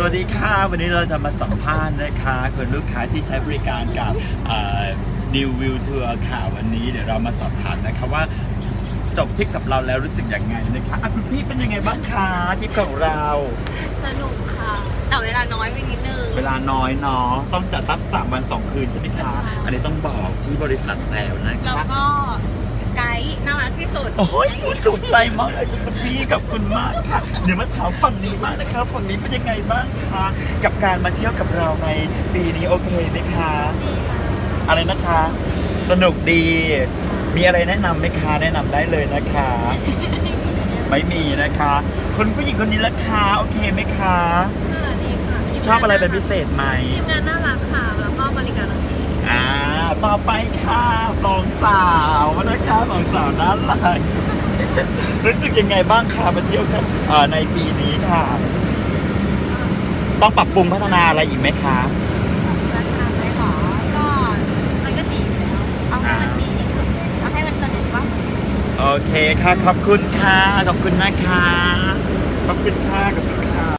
สวัสดีค่ะ วันนี้เราจะมาสัมภาษณ์นะคะคนลูกค้าที่ใช้บริการกับนิววิวทัวร์ค่ะวันนี้เดี๋ยวเรามาสอบถามนะคะว่าจบทริปกับเราแล้วรู้สึกยังไงนะคะอะคุณพี่เป็นยังไงบ้างคะทริปของเรา สนุกค่ะ แต่เวลาน้อยไปนิดนึง เวลาน้อยเนาะต้องจัดสักสามวันสองคืนใช่ไหมคะค่ะอันนี้ต้องบอกที่บริษัทแล้วนะแล้วคะก็ไกด์น่ารักที่สุด โอ้ยพูดถูกใจมากเลยคุณพี่ขอบคุณมากค่ะ เดี๋ยวมาถามฝั่งนี้บ้างนะคะฝั่งนี้เป็นยังไงบ้างคะกับการมาเที่ยวกับเราในปีนี้โอเคไหมคะดีค่ะอะไรนะคะ สนุกดี มีอะไรแนะนำไหมคะแนะนำได้เลยนะคะ ไม่มีนะคะคนผู้หญิงคนนี้ละคะโอเคไหมคะ ค่ะดีค่ะชอบอะไรเป็นพิเศษไหม ทีมงานน่ารักค่ะ แล้วก็บริการโอเค อ่า ต่อไปค่ะสองสาวนะคะ สองสาวน่ารักรู้สึกยังไงบ้างคะมาเที่ยวกันเอ่อในปีนี้ค่ะ ต้องปรับปรุงพัฒนาอะไรอีกไหมคะราคาไหมหรอ ก็มันก็ดีอยู่แล้ว เอาให้มันดีที่สุดเอาให้มันสนุกว่าโอเคค่ะ ขอบคุณค่ะ ขอบคุณนะคะ ขอบคุณค่ะขอบคุณ